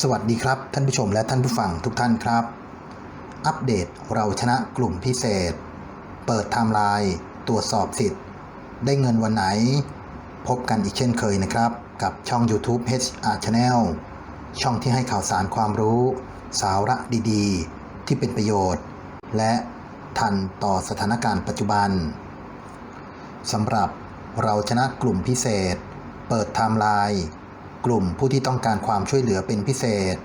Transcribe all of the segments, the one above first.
สวัสดีครับ ท่านผู้ชมและท่านผู้ฟังทุกท่านครับ อัปเดตเราชนะกลุ่มพิเศษ เปิดไทม์ไลน์ตรวจสอบสิทธิ์ ได้เงินวันไหน พบกันอีกเช่นเคยนะครับ กับช่อง YouTube HR Channel ช่องที่ให้ข่าวสารความรู้ สาระดีๆ ที่เป็นประโยชน์ และทันต่อสถานการณ์ปัจจุบันสำหรับเราชนะกลุ่มพิเศษ เปิดไทม์ไลน์ กลุ่มผู้ที่ต้องการความช่วยเหลือเป็นพิเศษ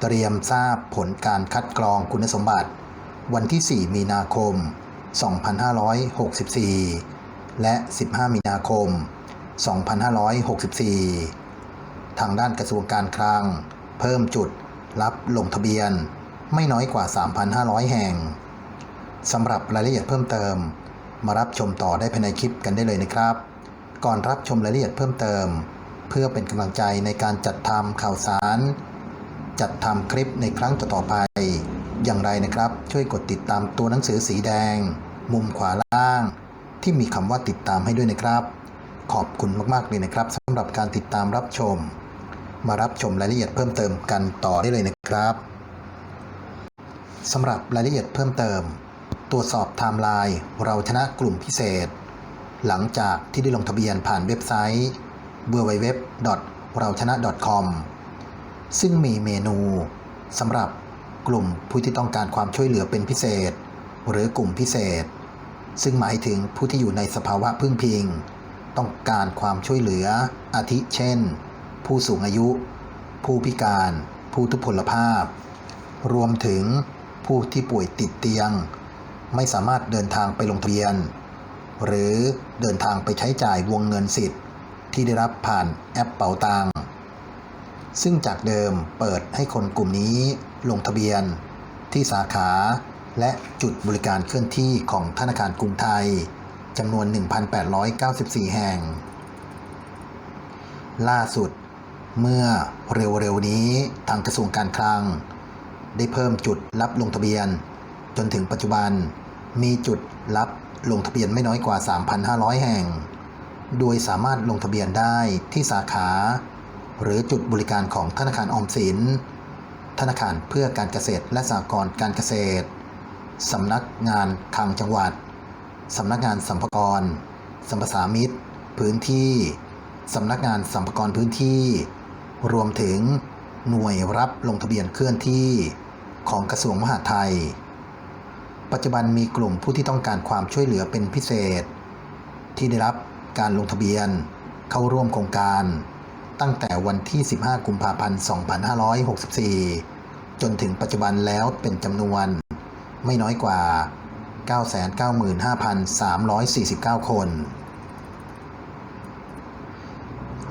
เตรียมทราบผลการคัดกรองคุณสมบัติ วันที่ 4 มีนาคม 2564 และ 15 มีนาคม 2564 ทางด้านกระทรวงการคลัง เพิ่มจุดรับลงทะเบียนไม่น้อยกว่า 3,500 แห่งสำหรับรายละเอียดเพิ่มเติม มารับชมต่อได้ภายในคลิปกันได้เลยนะครับ ก่อนรับชมรายละเอียดเพิ่มเติม เพื่อเป็นกำลังใจในการจัดทำข่าวสาร จัดทำคลิปในครั้งต่อๆไป อย่างไรนะครับ ช่วยกดติดตามตัวหนังสือสีแดง มุมขวาล่าง ที่มีคำว่าติดตามให้ด้วยนะครับ ขอบคุณมากๆเลยนะครับสำหรับการติดตามรับชม มารับชมรายละเอียดเพิ่มเติมกันต่อได้เลยนะครับสำหรับรายละเอียดเพิ่มเติม ตรวจสอบไทม์ไลน์เราชนะกลุ่มพิเศษ หลังจากที่ได้ลงทะเบียนผ่านเว็บไซต์ www เราชนะ .com ซึ่งมีเมนูสำหรับกลุ่มผู้ที่ต้องการความช่วยเหลือเป็นพิเศษ หรือกลุ่มพิเศษ ซึ่งหมายถึงผู้ที่อยู่ในสภาวะพึ่งพิง ต้องการความช่วยเหลือ อาทิเช่น ผู้สูงอายุ ผู้พิการ ผู้ทุพพลภาพ รวมถึงผู้ที่ป่วยติดเตียง ไม่สามารถเดินทางไปลงทะเบียน หรือเดินทางไปใช้จ่ายวงเงินสิทธิ์ ที่ได้รับผ่านแอปเป๋าตังซึ่งจากเดิมเปิดให้คนกลุ่มนี้ลงทะเบียน ที่สาขาและจุดบริการเคลื่อนที่ของธนาคารกรุงไทยจำนวน 1,894 แห่ง ล่าสุด เมื่อเร็วๆนี้ทางกระทรวงการคลัง ได้เพิ่มจุดรับลงทะเบียน จนถึงปัจจุบันมีจุดรับลงทะเบียนไม่น้อยกว่า 3,500 แห่ง โดยสามารถลงทะเบียนได้ที่สาขา หรือจุดบริการของธนาคารออมสิน ธนาคารเพื่อการเกษตรและสหกรณ์การเกษตร สำนักงานคลังจังหวัด สำนักงานสัมภากรสัมปสามิตร พื้นที่ สำนักงานสัมภากรพื้นที่ รวมถึงหน่วยรับลงทะเบียนเคลื่อนที่ของกระทรวงมหาดไทย ปัจจุบันมีกลุ่มผู้ที่ต้องการความช่วยเหลือเป็นพิเศษ ที่ได้รับ การลงทะเบียน เข้าร่วมโครงการ ตั้งแต่วันที่ 15 กุมภาพันธ์ 2564 จนถึงปัจจุบันแล้วเป็นจำนวน ไม่น้อยกว่า 995,349 คน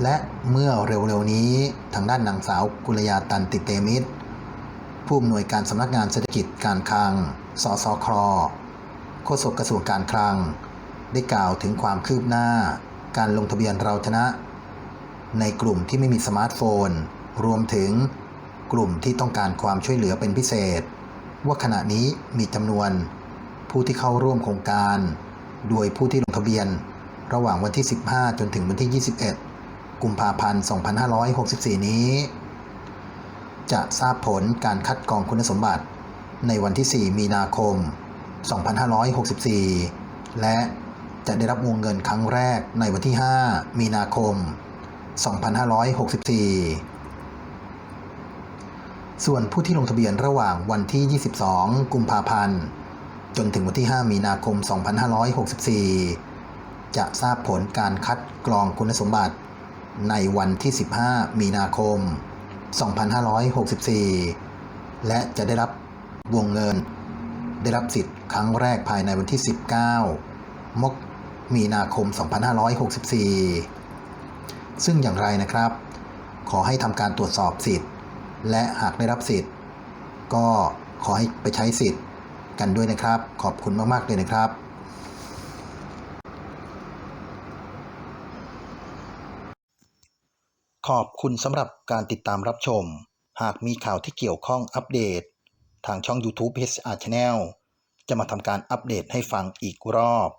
และเมื่อเร็วๆนี้ทางด้านนางสาวกุลยาตันติเตมิตร ผู้อำนวยการสำนักงานเศรษฐกิจการคลัง สสครโฆษกกระทรวงการคลัง ได้กล่าวถึงความคืบหน้า การลงทะเบียนเราชนะ ในกลุ่มที่ไม่มีสมาร์ทโฟน รวมถึงกลุ่มที่ต้องการความช่วยเหลือเป็นพิเศษ ว่าขณะนี้มีจำนวน ผู้ที่เข้าร่วมโครงการ โดยผู้ที่ลงทะเบียน ระหว่างวันที่ 15 จนถึงวันที่ 21 กุมภาพันธ์ 2564 นี้ จะทราบผลการคัดกรองคุณสมบัติในวันที่ 4 มีนาคม 2564 และ จะได้รับวงเงินครั้งแรกในวันที่ 5 มีนาคม 2564 ส่วนผู้ที่ลงทะเบียนระหว่างวันที่ 22 กุมภาพันธ์ จนถึงวันที่ 5 มีนาคม 2564 จะทราบผลการคัดกรองคุณสมบัติในวันที่ 15 มีนาคม 2564 และจะได้รับวงเงิน ได้รับสิทธิ์ครั้งแรกภายในวันที่ 19 มก มีนาคม 2564 ซึ่งอย่างไรนะครับ ขอให้ทำการตรวจสอบสิทธิ์ และหากได้รับสิทธิ์ ก็ขอให้ไปใช้สิทธิ์กันด้วยนะครับ ขอบคุณมาก ๆ เลยนะครับขอบคุณสำหรับการติดตามรับชม หากมีข่าวที่เกี่ยวข้องอัปเดต ทางช่อง YouTube HR Channel จะมาทำการอัปเดตให้ฟังอีกรอบ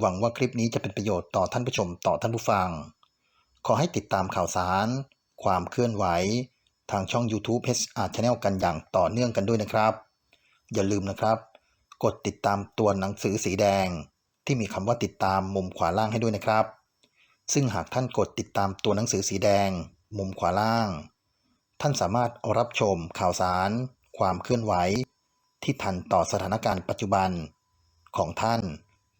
หวังว่าคลิปนี้จะเป็นประโยชน์ต่อท่านผู้ชมต่อท่านผู้ฟัง ขอให้ติดตามข่าวสาร ความเคลื่อนไหว ทางช่อง YouTube HR Channel กันอย่างต่อเนื่องกันด้วยนะครับ อย่าลืมนะครับ กดติดตามตัวหนังสือสีแดง ที่มีคำว่าติดตามมุมขวาล่างให้ด้วยนะครับ ซึ่งหากท่านกดติดตามตัวหนังสือสีแดง มุมขวาล่าง ท่านสามารถรับชมข่าวสาร ความเคลื่อนไหว ที่ทันต่อสถานการณ์ปัจจุบันของท่าน